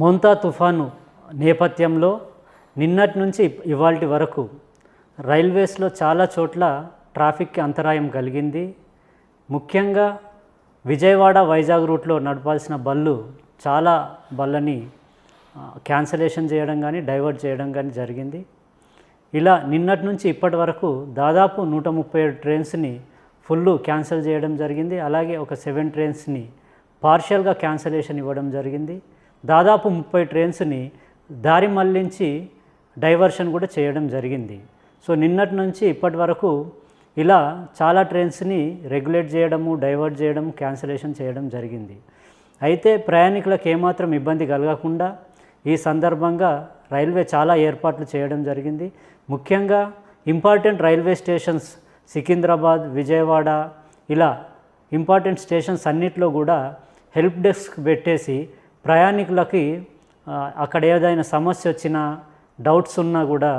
మొంతా తుఫాను నేపథ్యంలో నిన్నటి నుంచి ఇవాల్టి వరకు రైల్వేస్లో చాలా చోట్ల ట్రాఫిక్కి అంతరాయం కలిగింది. ముఖ్యంగా విజయవాడ వైజాగ్ రూట్లో నడపాల్సిన బళ్ళు చాలా బళ్ళని క్యాన్సలేషన్ చేయడం కానీ డైవర్ట్ చేయడం కానీ జరిగింది. ఇలా నిన్నటి నుంచి ఇప్పటి వరకు దాదాపు నూట ముప్పై ఏడు ట్రైన్స్ని ఫుల్ క్యాన్సిల్ చేయడం జరిగింది. అలాగే ఒక సెవెన్ ట్రైన్స్ని పార్షియల్గా క్యాన్సలేషన్ ఇవ్వడం జరిగింది. దాదాపు ముప్పై ట్రైన్స్ని దారి మళ్ళించి డైవర్షన్ కూడా చేయడం జరిగింది. సో నిన్నటి నుంచి ఇప్పటి వరకు ఇలా చాలా ట్రైన్స్ని రెగ్యులేట్ చేయడము డైవర్ట్ చేయడం క్యాన్సిలేషన్ చేయడం జరిగింది. అయితే ప్రయాణికులకు ఏమాత్రం ఇబ్బంది కలగకుండా ఈ సందర్భంగా రైల్వే చాలా ఏర్పాట్లు చేయడం జరిగింది. ముఖ్యంగా important railway stations Secunderabad Vijayawada ఇలా ఇంపార్టెంట్ స్టేషన్స్ అన్నిట్లో కూడా హెల్ప్ డెస్క్ పెట్టేసి ప్రయాణికులకి అక్కడ ఏదైనా సమస్య వచ్చినా డౌట్స్ ఉన్నా కూడా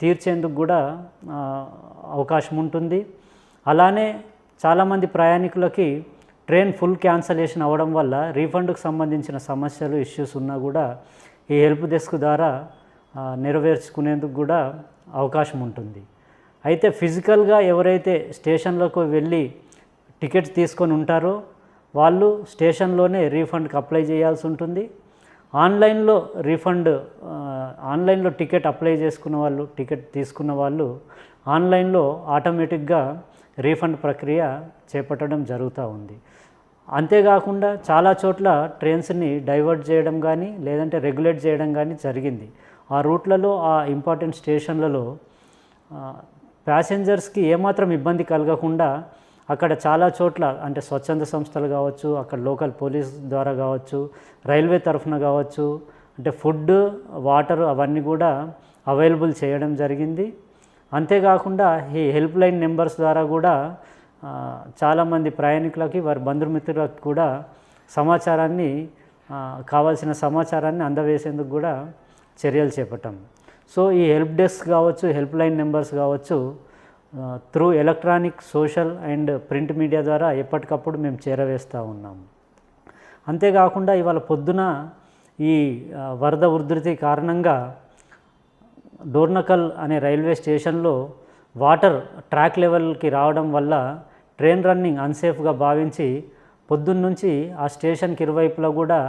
తీర్చేందుకు కూడా అవకాశం ఉంటుంది. అలానే చాలామంది ప్రయాణికులకి ట్రైన్ ఫుల్ క్యాన్సలేషన్ అవ్వడం వల్ల రీఫండ్కు సంబంధించిన సమస్యలు ఇష్యూస్ ఉన్నా కూడా ఈ హెల్ప్ డెస్క్ ద్వారా నెరవేర్చుకునేందుకు కూడా అవకాశం ఉంటుంది. అయితే ఫిజికల్గా ఎవరైతే స్టేషన్లకు వెళ్ళి టికెట్స్ తీసుకొని ఉంటారో వాళ్ళు స్టేషన్లోనే రీఫండ్కి అప్లై చేయాల్సి ఉంటుంది. ఆన్లైన్లో రీఫండ్ ఆన్లైన్లో టికెట్ అప్లై చేసుకున్న వాళ్ళు టికెట్ తీసుకున్న వాళ్ళు ఆన్లైన్లో ఆటోమేటిక్గా రీఫండ్ ప్రక్రియ చేపట్టడం జరుగుతూ ఉంది. అంతేకాకుండా చాలా చోట్ల ట్రైన్స్ని డైవర్ట్ చేయడం కానీ లేదంటే రెగ్యులేట్ చేయడం కానీ జరిగింది. ఆ రూట్లలో ఆ ఇంపార్టెంట్ స్టేషన్లలో ప్యాసింజర్స్కి ఏమాత్రం ఇబ్బంది కలగకుండా అక్కడ చాలా చోట్ల అంటే స్వచ్ఛంద సంస్థలు కావచ్చు అక్కడ లోకల్ పోలీస్ ద్వారా కావచ్చు రైల్వే తరఫున కావచ్చు అంటే ఫుడ్ వాటర్ అవన్నీ కూడా అవైలబుల్ చేయడం జరిగింది. అంతేకాకుండా ఈ హెల్ప్ లైన్ నెంబర్స్ ద్వారా కూడా చాలామంది ప్రయాణికులకి వారి బంధుమిత్రులకు కూడా సమాచారాన్ని కావాల్సిన సమాచారాన్ని అందవేసేందుకు కూడా చర్యలు చేపట్టాం. సో ఈ హెల్ప్ డెస్క్ కావచ్చు హెల్ప్ లైన్ నెంబర్స్ కావచ్చు through electronic social and print media ద్వారా ఎప్పటికప్పుడు మేము చేరవేస్తూ ఉన్నాము. అంతేకాకుండా ఇవాళ పొద్దున ఈ వరద ఉధృతి కారణంగా డోర్నకల్ అనే రైల్వే స్టేషన్లో వాటర్ ట్రాక్ లెవెల్కి రావడం వల్ల ట్రైన్ రన్నింగ్ అన్సేఫ్గా భావించి పొద్దున్న నుంచి ఆ స్టేషన్కి ఇరువైపులా కూడా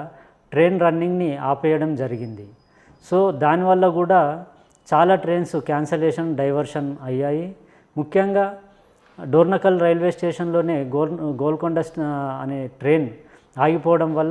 ట్రైన్ రన్నింగ్ని ఆపేయడం జరిగింది. సో దానివల్ల కూడా చాలా ట్రైన్స్ క్యాన్సలేషన్ డైవర్షన్ అయ్యాయి. ముఖ్యంగా డోర్నకల్ రైల్వే స్టేషన్లోనే గోల్ గోల్కొండ అనే ట్రైన్ ఆగిపోవడం వల్ల